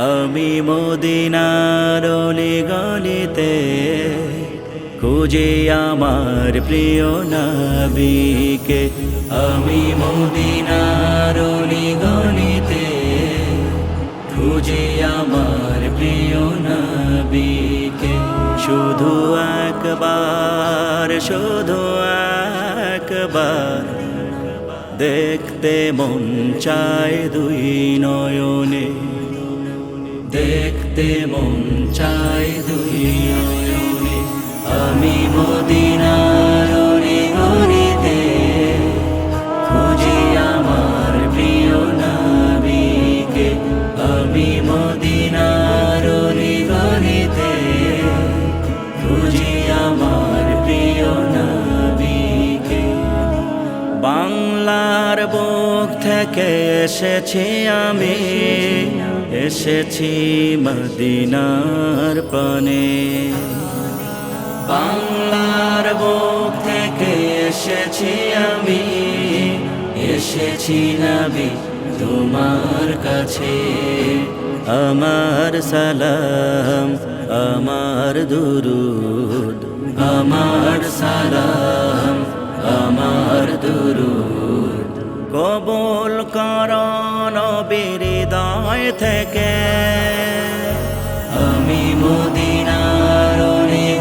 আমি মদিনার গলিতে খুঁজে আমার প্রিয় নবীকে। আমি মদিনার গলিতে শুধু একবার দেখতে মন চায় দুই নয়নে। দেখতে মন চায় দুই নয়নে। আমি মদিনার বাংলার বুক থেকে এসেছি আমি, এসেছি মদিনার পানে। বাংলার বুক থেকে এসেছি আমি, এসেছি নবী তোমার কাছে। আমার সালাম, আমার দুরুদ, আমার সালাম। আমার দুরুদ। কবুল করন বিরিদয় থেকে। আমি মদিনার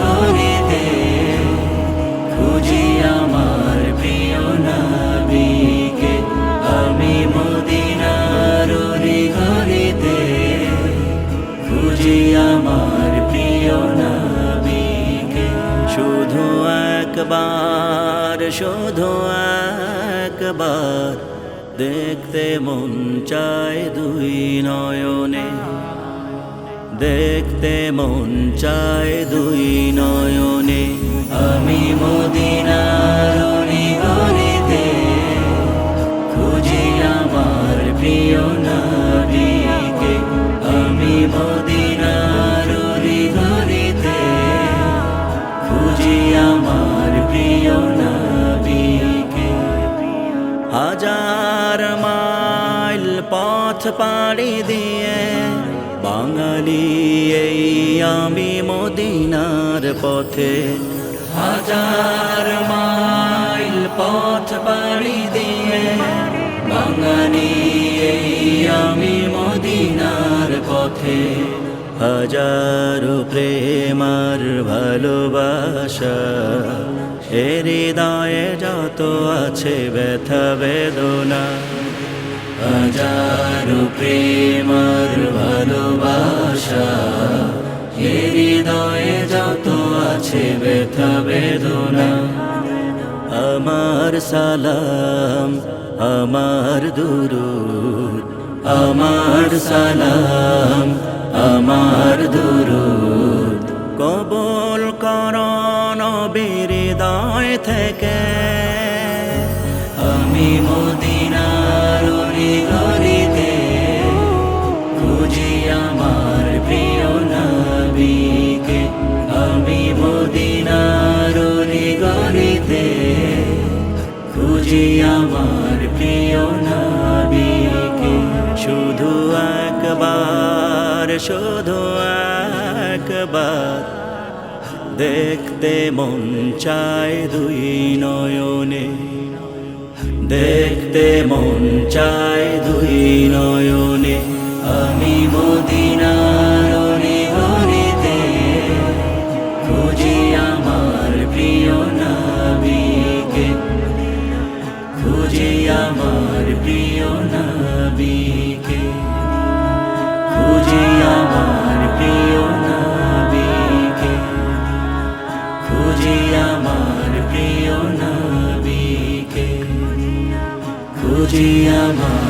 গলিতে খুঁজি আমার প্রিয় নবীকে। আমি মদিনার গলিতে খুঁজি আমার প্রিয় নবীকে। শুধু একবার শুধু একবার, দেখতে মন চায় দুই নয়নে। দেখতে মন চায় দুই নয়নে। আমি মদিনার গলিতে খুঁজি আমার প্রিয় নবীকে। আমি মদিনার গলিতে খুঁজি আমার প্রিয় নবীকে। হাজার মাইল পথ পাড়ি দিয়ে বাঙালি এই আমি মদিনার পথে। হাজার মাইল পথ পাড়ি দিয়ে বাঙালি এই আমি মদিনার পথে। হাজারো প্রেমার ভালোবাসা। এ হৃদয়ে যত আছে ব্যথা, বেদনা, হাজারো প্রেমার ভালোবাসা। এ হৃদয়ে যত আছে ব্যথা, বেদনা, আমার সালাম, আমার দুরুদ, আমার সালাম। আমার দুরুদ কবল করণ বিরিদয় থেকে। শুধু একবার। দেখতে মন চায় দুই নয়নে। দেখতে মন চায় দুই নয়নে। আমি মদিনার গলিতে খুঁজি আমার প্রিয় নবীকে। খুঁজি আমার প্রিয় নবীকে। খুঁজি আমার প্রিয় নবীকে খুঁজি আমার প্রিয় নবীকে খুঁজি আমার